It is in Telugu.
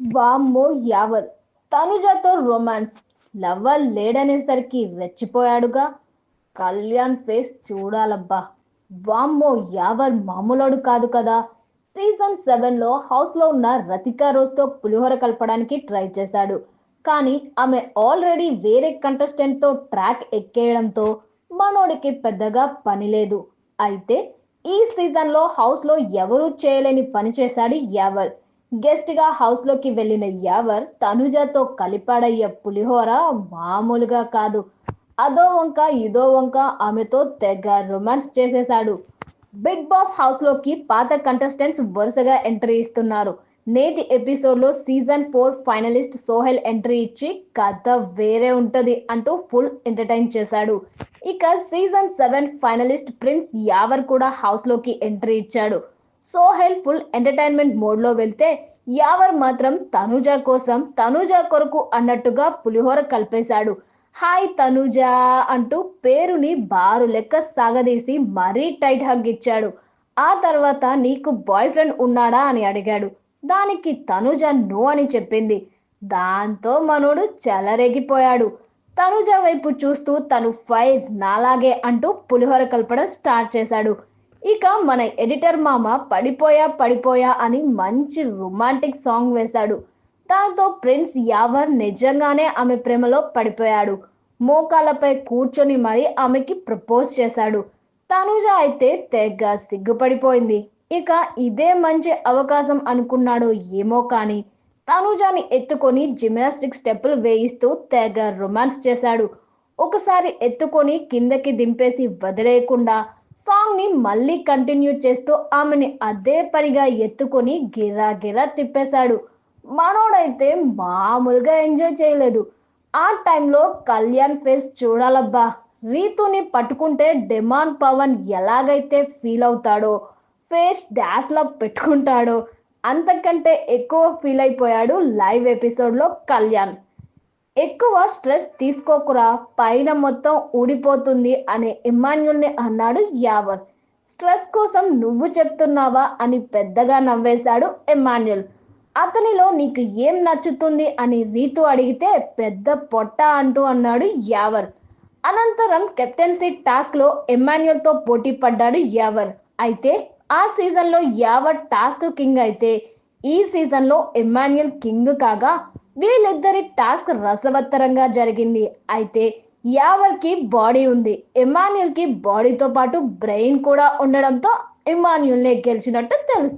వామ్మో యావర్ తనుజతో రొమాన్స్. లవ్వర్ లేడనేసరికి రెచ్చిపోయాడుగా. కళ్యాణ్ ఫేస్ చూడాలబ్బా. వామ్మో యావర్ మామూలోడు కాదు కదా. సీజన్ సెవెన్లో హౌస్లో ఉన్న రతికా రోజ్తో పులిహోర కలపడానికి ట్రై చేశాడు. కానీ ఆమె ఆల్రెడీ వేరే కంటెస్టెంట్తో ట్రాక్ ఎక్కేయడంతో మనోడికి పెద్దగా పని లేదు. అయితే ఈ సీజన్లో హౌస్లో ఎవరూ చేయలేని పని చేశాడు యావర్ గెస్ట్గా హౌస్లోకి వెళ్ళిన యావర్ తనుజతో కలిపాడయ్యే పులిహోర మామూలుగా కాదు. అదో వంక ఇదో వంక ఆమెతో తెగ రొమాన్స్ చేసేశాడు. బిగ్ బాస్ హౌస్లోకి పాత కంటెస్టెంట్స్ వరుసగా ఎంట్రీ ఇస్తున్నారు. నేటి ఎపిసోడ్లో season four finalist Sohel entry ఇచ్చి కథ వేరే ఉంటది అంటూ ఫుల్ ఎంటర్టైన్ చేశాడు. ఇక season seven finalist Prince Yawar కూడా హౌస్లోకి ఎంట్రీ ఇచ్చాడు. సో హెల్ప్ఫుల్ ఎంటర్టైన్మెంట్ మోడ్లో వెళ్తే యావర్ మాత్రం తనుజ కోసం తనుజ కొరకు అన్నట్టుగా పులిహోర కలిపేశాడు. హాయ్ తనుజ అంటూ పేరుని బారు లెక్క సాగదీసి మరీ టైట్ హగ్ ఇచ్చాడు. ఆ తర్వాత నీకు బాయ్ ఫ్రెండ్ ఉన్నాడా అని అడిగాడు. దానికి తనుజ నో అని చెప్పింది. దాంతో మనోడు చెలరేగిపోయాడు. తనుజ వైపు చూస్తూ తను ఫైర్ నాలాగే అంటూ పులిహోర కలపడం స్టార్ట్ చేశాడు. ఇక మన ఎడిటర్ మామ పడిపోయా పడిపోయా అని మంచి రొమాంటిక్ సాంగ్ వేశాడు. దాంతో ప్రిన్స్ యావర్ నిజంగానే ఆమె ప్రేమలో పడిపోయాడు. మోకాలపై కూర్చొని మరి ఆమెకి ప్రపోజ్ చేశాడు. తనుజ అయితే తెగ సిగ్గుపడిపోయింది. ఇక ఇదే మంచి అవకాశం అనుకున్నాడో ఏమో కానీ తనుజాని ఎత్తుకొని జిమ్నాస్టిక్ స్టెప్పులు వేయిస్తూ తెగ రొమాన్స్ చేశాడు. ఒకసారి ఎత్తుకొని కిందకి దింపేసి వదిలేయకుండా సాంగ్ని మళ్ళీ కంటిన్యూ చేస్తూ ఆమెని అదే పనిగా ఎత్తుకొని గిరా గిరా తిప్పేశాడు. మనోడైతే మామూలుగా ఎంజాయ్ చేయలేదు. ఆ టైంలో కళ్యాణ్ ఫేస్ చూడాలబ్బా రీతుని పట్టుకుంటే డిమాండ్ పవన్ ఎలాగైతే ఫీల్ అవుతాడో ఫేస్ డాష్ పెట్టుకుంటాడో అంతకంటే ఎక్కువ ఫీల్ అయిపోయాడు లైవ్ ఎపిసోడ్లో కళ్యాణ్. ఎక్కువ స్ట్రెస్ తీసుకోకురా పైన మొత్తం ఊడిపోతుంది అనే ఇమాన్యుల్ని అన్నాడు యావర్ స్ట్రెస్ కోసం నువ్వు చెప్తున్నావా అని పెద్దగా నవ్వేశాడు ఎమాన్యుల్ అతనిలో నీకు ఏం నచ్చుతుంది అని రీతు అడిగితే పెద్ద పొట్ట అంటూ అన్నాడు యావర్ అనంతరం కెప్టెన్సీ టాస్క్లో ఎమాన్యుల్తో పోటీ పడ్డాడు యావర్ అయితే ఆ సీజన్లో యావర్ టాస్క్ కింగ్ అయితే ఈ సీజన్లో ఎమాన్యుల్ కింగ్ కాగా వీళ్ళిద్దరి టాస్క్ రసవత్తరంగా జరిగింది. అయితే యావర్కి బాడీ ఉంది. ఎమాన్యుల్కి బాడీతో పాటు బ్రెయిన్ కూడా ఉండడంతో ఎమాన్యుల్ నే గెలిచినట్టు తెలుస్తుంది.